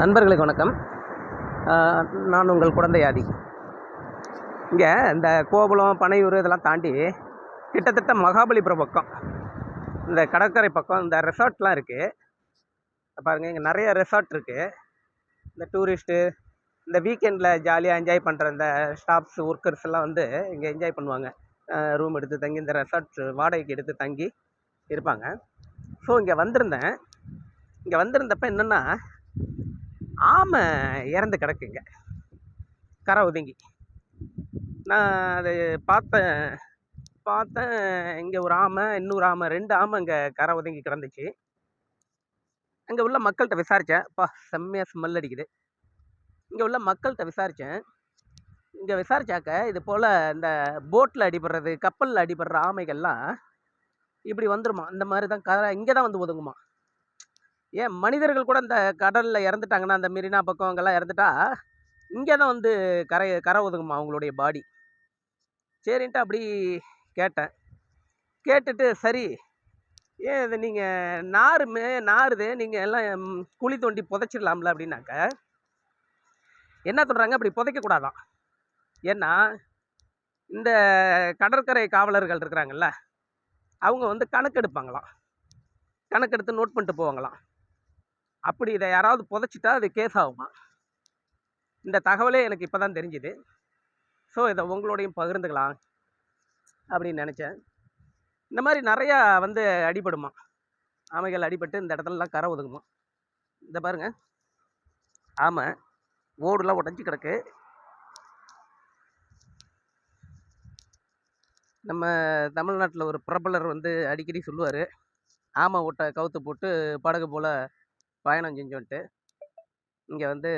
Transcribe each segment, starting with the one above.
நண்பர்களுக்கு வணக்கம். நான் உங்கள் குழந்தை ஆதி. இங்கே இந்த கோபுலம் பனையூர் இதெல்லாம் தாண்டி கிட்டத்தட்ட மகாபலிபுரம் பக்கம் இந்த கடற்கரை பக்கம் இந்த ரெசார்ட்லாம் இருக்குது பாருங்கள் இங்கே நிறைய ரெசார்ட் இருக்குது இந்த டூரிஸ்ட்டு இந்த வீக்கெண்டில் ஜாலியாக என்ஜாய் பண்ணுற இந்த ஸ்டாஃப்ஸ் ஒர்க்கர்ஸ் எல்லாம் வந்து இங்கே என்ஜாய் பண்ணுவாங்க. ரூம் எடுத்து தங்கி இந்த ரெசார்ட் வாடகைக்கு எடுத்து தங்கி இருப்பாங்க. ஸோ இங்கே வந்திருந்தேன். இங்கே வந்திருந்தப்ப என்னென்னா ஆமை இறந்து கிடக்குங்க. கரை ஒதுங்கி. நான் அது பார்த்தேன். பார்த்தேன். இங்கே ஒரு ஆமை இன்னொரு ஆமை ரெண்டு ஆமை இங்கே கரை ஒதுங்கி கிடந்துச்சு. அங்கே உள்ள மக்கள்கிட்ட விசாரித்தேன் அப்பா செம்மையாக ஸ்மெல் அடிக்குது. இங்கே உள்ள மக்கள்கிட்ட விசாரித்தேன் இங்கே விசாரிச்சாக்க இது போல் இந்த போட்டில் அடிபடுறது கப்பலில் அடிபடுற ஆமைகள்லாம் இப்படி வந்துருமா? இந்த மாதிரி தான் கரை இங்கே தான் வந்து ஒதுங்குமா? ஏன் மனிதர்கள் கூட இந்த கடலில் இறந்துட்டாங்கன்னா அந்த மெரினா பக்கம் அங்கெல்லாம் இறந்துட்டா இங்கே தான் வந்து கரை கரை ஒதுங்குமா அவங்களுடைய பாடி சரின்ட்டு அப்படி கேட்டேன். கேட்டுட்டு சரி ஏன் இது நீங்கள் நாருமே நாருது நீங்கள் எல்லாம் குழி தோண்டி புதைச்சிடலாம்ல அப்படின்னாக்க என்ன சொல்கிறாங்க அப்படி புதைக்கக்கூடாதான் ஏன்னா இந்த கடற்கரை காவலர்கள் இருக்கிறாங்கல்ல அவங்க வந்து கணக்கெடுப்பாங்களாம். கணக்கெடுத்து நோட் பண்ணிட்டு போவாங்களாம். அப்படி இதை யாராவது புதைச்சிட்டா அது கேஸ் ஆகுமா? இந்த தகவலே எனக்கு இப்போ தான் தெரிஞ்சுது. ஸோ இதை உங்களோடையும் பகிர்ந்துக்கலாம் அப்படின்னு நினச்சேன். இந்த மாதிரி நிறையா வந்து அடிபடுமா? ஆமைகள் அடிபட்டு இந்த இடத்துலலாம் கரை ஒதுங்குமா? இந்த பாருங்க. ஆமை ஓடுலாம் உடஞ்சி கிடக்கு. நம்ம தமிழ்நாட்டில் ஒரு பிரபலர் வந்து அடிக்கடி சொல்லுவார். ஆமை ஓட்டை கவுத்து போட்டு படகு போல் பயணம் செஞ்சோன்ட்டு இங்கே வந்து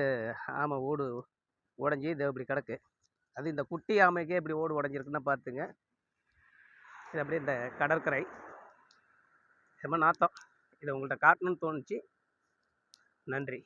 ஆமை ஓடு உடஞ்சி இது இப்படி கிடக்கு. அது இந்த குட்டி ஆமைக்கே இப்படி ஓடு உடஞ்சிருக்குன்னா பார்த்துங்க. இது அப்படியே இந்த கடற்கரை. ரொம்ப நாத்தம். இதை உங்கள்கிட்ட காட்டணும்னு தோணுச்சு. நன்றி.